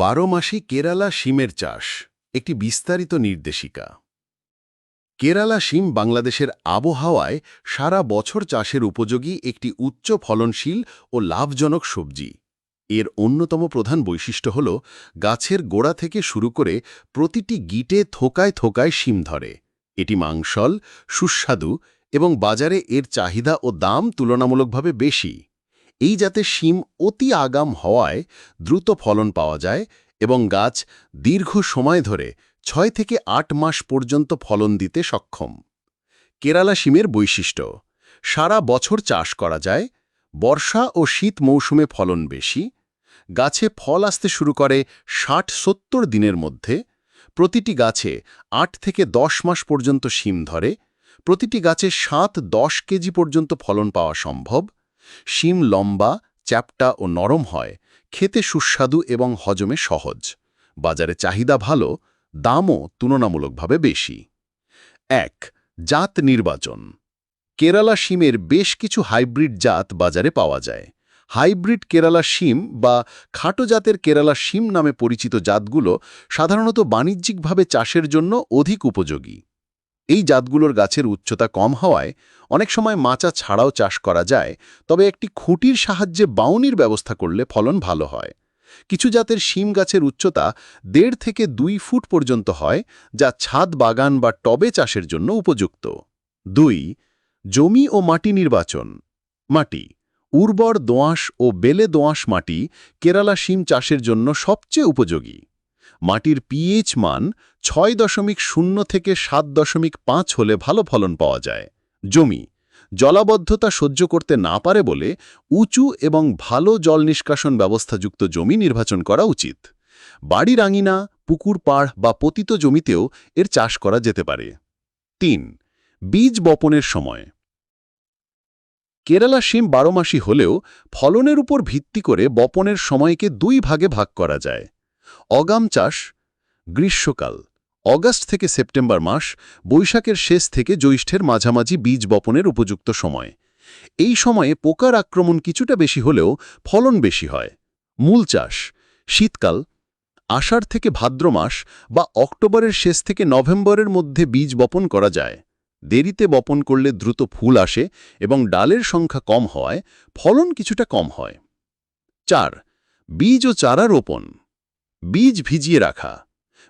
বারো মাসি কেরালা শিমের চাষ, একটি বিস্তারিত নির্দেশিকা। কেরালা শিম বাংলাদেশের আবহাওয়ায় সারা বছর চাষের উপযোগী একটি উচ্চ ফলনশীল ও লাভজনক সবজি। এর অন্যতম প্রধান বৈশিষ্ট্য হল, গাছের গোড়া থেকে শুরু করে প্রতিটি গিটে থোকায় থোকায় শিম ধরে। এটি মাংসল, সুস্বাদু এবং বাজারে এর চাহিদা ও দাম তুলনামূলকভাবে বেশি। এই জাতের শিম অতি আগাম হওয়ায় দ্রুত ফলন পাওয়া যায় এবং গাছ দীর্ঘ সময় ধরে ছয় থেকে আট মাস পর্যন্ত ফলন দিতে সক্ষম। কেরালা শিমের বৈশিষ্ট্য, সারা বছর চাষ করা যায়, বর্ষা ও শীত মৌসুমে ফলন বেশি, গাছে ফল আসতে শুরু করে ষাট সত্তর দিনের মধ্যে, প্রতিটি গাছে আট থেকে দশ মাস পর্যন্ত শিম ধরে, প্রতিটি গাছে সাত দশ কেজি পর্যন্ত ফলন পাওয়া সম্ভব শিম লম্বা, চ্যাপটা ও নরম হয়, খেতে সুস্বাদু এবং হজমে সহজ। বাজারে চাহিদা ভালো, দামও তুলনামূলকভাবে বেশি। এক, জাত নির্বাচন। কেরালা শিমের বেশ কিছু হাইব্রিড জাত বাজারে পাওয়া যায়। হাইব্রিড কেরালা শিম বা খাটো জাতের কেরালা শিম নামে পরিচিত জাতগুলো সাধারণত বাণিজ্যিকভাবে চাষের জন্য অধিক উপযোগী। এই জাতগুলোর গাছের উচ্চতা কম হওয়ায় অনেক সময় মাচা ছাড়াও চাষ করা যায়, তবে একটি খুঁটির সাহায্যে বাউনির ব্যবস্থা করলে ফলন ভালো হয়। কিছু জাতের শিম গাছের উচ্চতা দেড় থেকে দুই ফুট পর্যন্ত হয়, যা ছাদ বাগান বা টবে চাষের জন্য উপযুক্ত। দুই, জমি ও মাটি নির্বাচন। মাটি, উর্বর দোঁয়াশ ও বেলে দোঁয়াশ মাটি কেরালা শিম চাষের জন্য সবচেয়ে উপযোগী। মাটির পিএইচ মান ছয় দশমিক শূন্য থেকে সাত দশমিক পাঁচ হলে ভালো ফলন পাওয়া যায়। জমি, জলাবদ্ধতা সহ্য করতে না পারে বলে উঁচু এবং ভালো জল নিষ্কাশন ব্যবস্থাযুক্ত জমি নির্বাচন করা উচিত। বাড়ির আঙিনা পুকুর পাড় বা পতিত জমিতেও এর চাষ করা যেতে পারে। তিন, বীজ বপনের সময়। কেরালা শিম বারোমাসি হলেও ফলনের উপর ভিত্তি করে বপনের সময়কে দুই ভাগে ভাগ করা যায়। অগাম চাষ গ্রীষ্মকাল। অগাস্ট থেকে সেপ্টেম্বর মাস বৈশাখের শেষ থেকে জ্যৈষ্ঠের মাঝামাঝি বীজ বপনের উপযুক্ত সময়। এই সময়ে পোকার আক্রমণ কিছুটা বেশি হলেও ফলন বেশি হয়। মূল চাষ শীতকাল। আষাঢ় থেকে ভাদ্র মাস বা অক্টোবরের শেষ থেকে নভেম্বরের মধ্যে বীজ বপন করা যায়। দেরিতে বপন করলে দ্রুত ফুল আসে এবং ডালের সংখ্যা কম হওয়ায় ফলন কিছুটা কম হয়। চার, বীজ ও চারা রোপণ। বীজ ভিজিয়ে রাখা।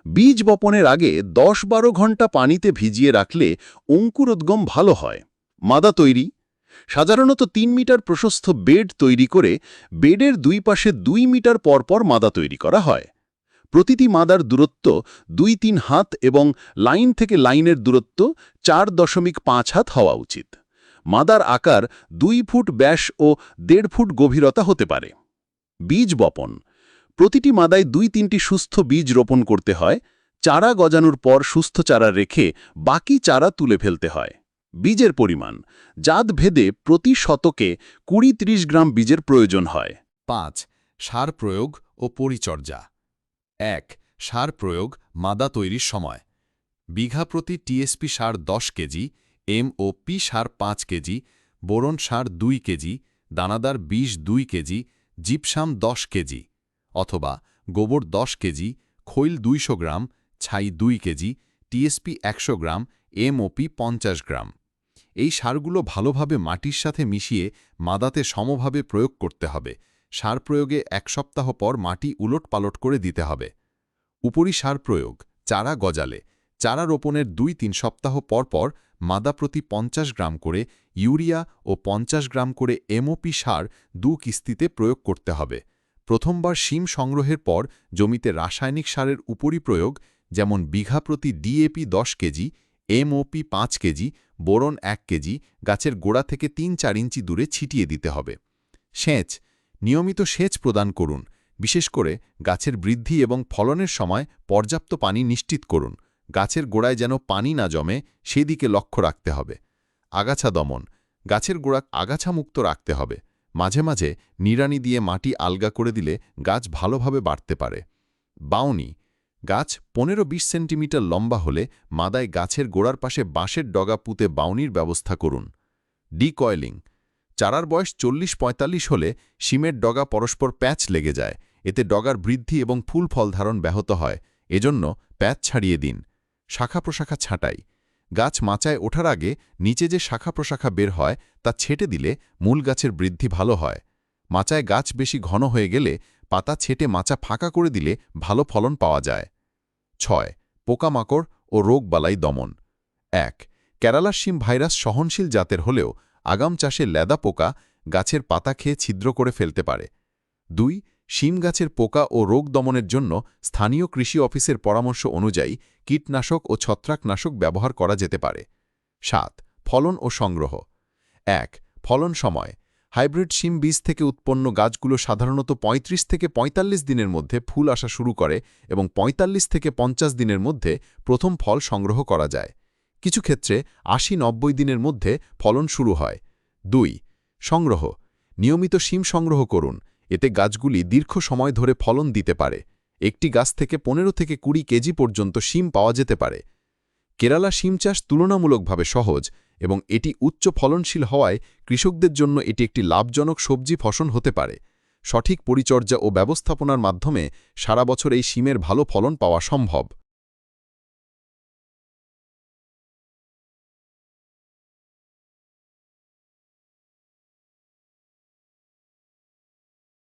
বীজ বপনের আগে দশ বারো ঘণ্টা পানিতে ভিজিয়ে রাখলে অঙ্কুরোদ্গম ভালো হয়। মাদা তৈরি। সাধারণত তিন মিটার প্রশস্ত বেড তৈরি করে বেডের দুই পাশে দুই মিটার পরপর মাদা তৈরি করা হয়। প্রতিটি মাদার দূরত্ব দুই তিন হাত এবং লাইন থেকে লাইনের দূরত্ব চার দশমিক পাঁচ হাত হওয়া উচিত। মাদার আকার দুই ফুট ব্যাস ও দেড় ফুট গভীরতা হতে পারে। বীজ বপন। প্রতিটি মাদায় দুই তিনটি সুস্থ বীজ রোপণ করতে হয়, চারা গজানোর পর সুস্থ চারা রেখে বাকি চারা তুলে ফেলতে হয়। বীজের পরিমাণ, জাত ভেদে প্রতি শতকে কুড়ি ত্রিশ গ্রাম বীজের প্রয়োজন হয়। পাঁচ, সার প্রয়োগ ও পরিচর্যা। এক, সার প্রয়োগ মাদা তৈরির সময়। বিঘা প্রতি টিএসপি সার দশ কেজি, এম ও পি সার পাঁচ কেজি, বোরন সার দুই কেজি, দানাদার বিষ দুই কেজি, জিপসাম দশ কেজি। অথবা গোবর দশ কেজি, খৈল দুইশো গ্রাম, ছাই দুই কেজি টিএসপি একশো গ্রাম এমওপি পঞ্চাশ গ্রাম। এই সারগুলো ভালোভাবে মাটির সাথে মিশিয়ে মাদাতে সমভাবে প্রয়োগ করতে হবে। সার প্রয়োগে এক সপ্তাহ পর মাটি উলট পালট করে দিতে হবে। উপরি সার প্রয়োগ, চারা গজালে। চারা রোপণের দুই তিন সপ্তাহ পর পর মাদা প্রতি পঞ্চাশ গ্রাম করে ইউরিয়া ও পঞ্চাশ গ্রাম করে এমওপি সার দু কিস্তিতে প্রয়োগ করতে হবে। প্রথমবার শিম সংগ্রহের পর জমিতে রাসায়নিক সারের উপরি প্রয়োগ যেমন বিঘা প্রতি ডিএপি দশ কেজি, এমওপি পাঁচ কেজি, বোরন এক কেজি, গাছের গোড়া থেকে তিন চার ইঞ্চি দূরে ছিটিয়ে দিতে হবে। সেচ, নিয়মিত সেচ প্রদান করুন, বিশেষ করে গাছের বৃদ্ধি এবং ফলনের সময় পর্যাপ্ত পানি নিশ্চিত করুন, গাছের গোড়ায় যেন পানি না জমে, সেদিকে লক্ষ্য রাখতে হবে। আগাছা দমন, গাছের গোড়া আগাছামুক্ত রাখতে হবে। মাঝে মাঝে নিড়ানি দিয়ে মাটি আলগা করে দিলে গাছ ভালোভাবে বাড়তে পারে। বাউনি, গাছ পনেরো বিশ সেন্টিমিটার লম্বা হলে মাদায় গাছের গোড়ার পাশে বাঁশের ডগা পুঁতে বাউনির ব্যবস্থা করুন। ডিকয়েলিং, চারার বয়স চল্লিশ পঁয়তাল্লিশ হলে শিমের ডগা পরস্পর প্যাচ লেগে যায়, এতে ডগার বৃদ্ধি এবং ফুল ফল ধারণ ব্যাহত হয়, এজন্য প্যাচ ছাড়িয়ে দিন। শাখা প্রশাখা ছাঁটাই গাছ মাচায় ওঠার আগে নিচে যে শাখা প্রশাখা বের হয়, তা ছেটে দিলে মূল গাছের বৃদ্ধি ভালো হয়। মাচায় গাছ বেশি ঘন হয়ে গেলে পাতা ছেটে মাচা ফাঁকা করে দিলে ভালো ফলন পাওয়া যায়। ছয়, পোকামাকড় ও রোগবালাই দমন। এক, কেরালার শিম ভাইরাস সহনশীল জাতের হলেও আগাম চাষে লেদা পোকা গাছের পাতা খেয়ে ছিদ্র করে ফেলতে পারে। দুই শিম গাছের পোকা ও রোগ দমনের জন্য স্থানীয় কৃষি অফিসের পরামর্শ অনুযায়ী কীটনাশক ও ছত্রাকনাশক ব্যবহার করা যেতে পারে। সাত, ফলন ও সংগ্রহ। এক, ফলন সময়। হাইব্রিড শিম বীজ থেকে উৎপন্ন গাছগুলো সাধারণত ৩৫ থেকে ৪৫ দিনের মধ্যে ফুল আসা শুরু করে এবং ৪৫ থেকে পঞ্চাশ দিনের মধ্যে প্রথম ফল সংগ্রহ করা যায়। কিছু ক্ষেত্রে আশি নব্বই দিনের মধ্যে ফলন শুরু হয়। দুই, সংগ্রহ। নিয়মিত শিম সংগ্রহ করুন। এতে গাছগুলি দীর্ঘ সময় ধরে ফলন দিতে পারে। একটি গাছ থেকে পনেরো থেকে কুড়ি কেজি পর্যন্ত শিম পাওয়া যেতে পারে। কেরালা শিম চাষ তুলনামূলকভাবে সহজ এবং এটি উচ্চ ফলনশীল হওয়ায় কৃষকদের জন্য এটি একটি লাভজনক সবজি ফসল হতে পারে। সঠিক পরিচর্যা ও ব্যবস্থাপনার মাধ্যমে সারা বছর এই শিমের ভালো ফলন পাওয়া সম্ভব।